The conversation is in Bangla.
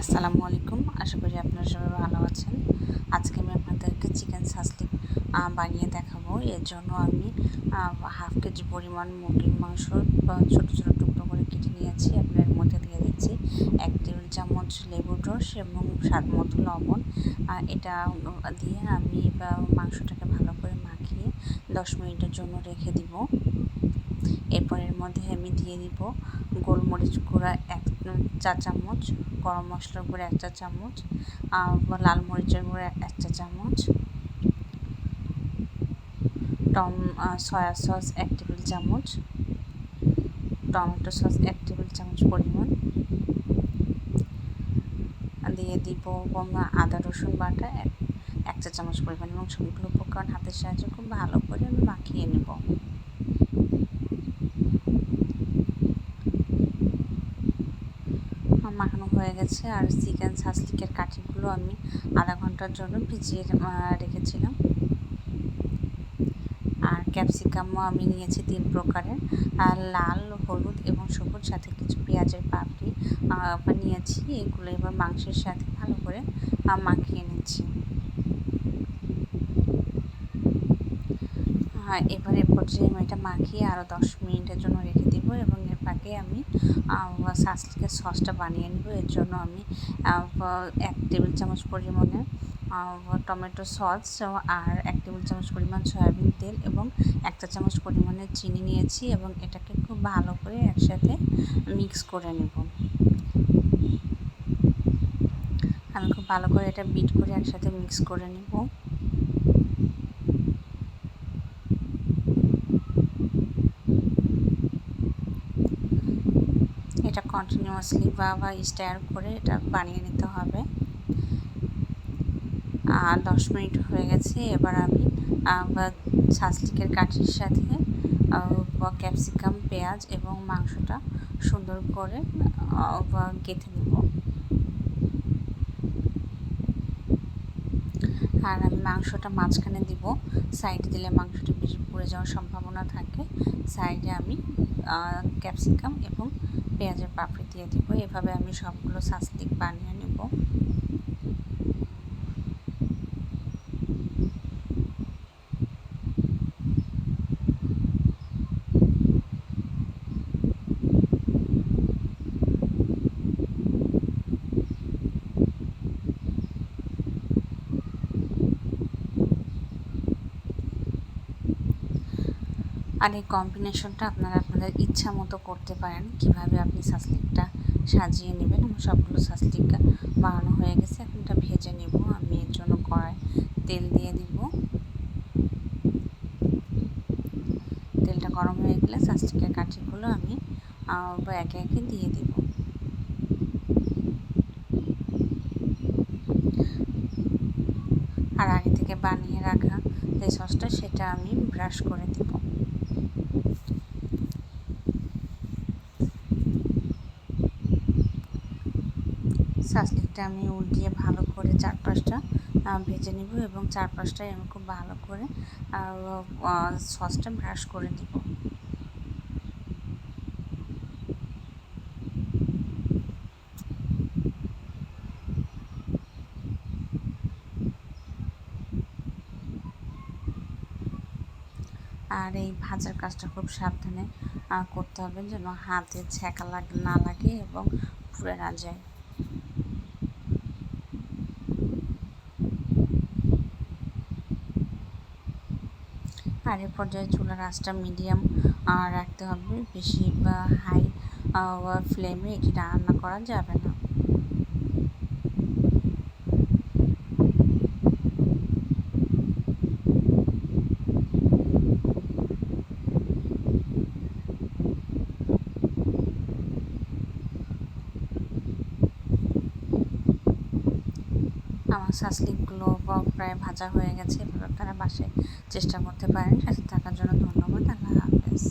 আসসালামু আলাইকুম। আশা করি আপনারা সবাই ভালো আছেন। আজকে আমি আপনাদেরকে চিকেন সাসলিক বানিয়ে দেখাবো। এর জন্য আমি হাফ কেজি পরিমাণ মুরগির মাংস ছোটো ছোটো টুকরো করে কেটে নিয়েছি। আপনার মধ্যে দিয়ে দিচ্ছি এক টেবিল চামচ লেবুর রস এবং স্বাদ মতো লবণ। এটা দিয়ে আমি মাংসটাকে ভালো করে মাখিয়ে দশ মিনিটের জন্য রেখে দিব। এরপর এর মধ্যে আমি দিয়ে দিব গোলমরিচ গুঁড়া এক, চা চামচ, গরম মশলার গুঁড়া এক চা চামচ লাল মরিচের গুঁড়া এক চা চামচ, টম সয়া সস এক টেবিল চামচ, টমেটো সস এক টেবিল চামচ পরিমাণ। দিয়ে দিব আদা, রসুন বাটা এক এক চা চামচ পরিমাণ এবং সবগুলো উপকরণ হাতের সাহায্যে খুব ভালো করে আমি মাখিয়ে নেব মাখানো হয়ে গেছে আর চিকেন সাসলিকের কাঠিগুলো আমি আধা ঘণ্টার জন্য ভিজিয়ে রেখেছিলাম। আর ক্যাপসিকামও আমি নিয়েছি তিন প্রকারের। আর লাল, হলুদ এবং সবুজ সাথে কিছু পেঁয়াজের পাপড়ি নিয়েছি। এগুলো এবার মাংসের সাথে ভালো করে মাখিয়ে নিচ্ছি। এবারে পর্যায়ে আমি এটা মাখিয়ে আরও দশ মিনিটের জন্য রেখে দিব এবং ফাঁকে আমি সাসলিকের সসটা বানিয়ে নেব। এর জন্য আমি এক টেবিল চামচ পরিমাণে টমেটো সস আর এক টেবিল চামচ পরিমাণ সয়াবিন তেল এবং একটা চামচ পরিমাণে চিনি নিয়েছি এবং এটাকে খুব ভালো করে একসাথে মিক্স করে নেব। আমি খুব ভালো করে এটা বিট করে একসাথে মিক্স করে নেব এটা কন্টিনিউয়াসলি বা বা স্টার করে এটা বানিয়ে নিতে হবে। আর দশ মিনিট হয়ে গেছে, এবার আমি ছাসলিকের কাঠির সাথে ক্যাপসিকাম, পেঁয়াজ এবং মাংসটা সুন্দর করে গেঁথে নেব। আর আমি মাংসটা মাঝখানে দিব। সাইডে দিলে মাংসটা বেশি পুড়ে যাওয়ার সম্ভাবনা থাকে। সাইডে আমি ক্যাপসিকাম এবং পেঁয়াজের পাপড়ি দিয়ে দিব। এভাবে আমি সবগুলো সাস্তিক বানিয়ে নেব। আর এই কম্বিনেশনটা আপনারা আপনাদের ইচ্ছা মতো করতে পারেন। কীভাবে আপনি সাসলিকটা সাজিয়ে নেবেন, আমার সবগুলো সাসলিক বানানো হয়ে গেছে। এখন এটা ভেজে নেব। আমি এর জন্য কড়াই তেল দিয়ে দিব। তেলটা গরম হয়ে গেলে সাসলিকের কাঠিগুলো আমি একে একে দিয়ে দিব। আর আগে থেকে বানিয়ে রাখা যে সসটা সেটা আমি ব্রাশ করে দিব। সাসলিকটা আমি উল্টিয়ে ভালো করে চারপাশটা ভেজে নিব এবং চারপাশটাই আমি খুব ভালো করে সসটা ব্রাশ করে দিব আর এই ভাজার কাজটা খুব সাবধানে করতে হবে যেন হাতে ছ্যাঁকা লাগে, না লাগে এবং পুড়ে না যায়। আর এ পর্যায়ে চুলার আঁচটা মিডিয়াম রাখতে হবে। বেশি বা হাই ফ্লেমে এটি রান্না করা যাবে না। আমার শাসলিকগুলো প্রায় ভাজা হয়ে গেছে, এবার আপনারা বাসায় চেষ্টা করতে পারেন, সাথে থাকার জন্য ধন্যবাদ, আল্লাহ হাফেজ।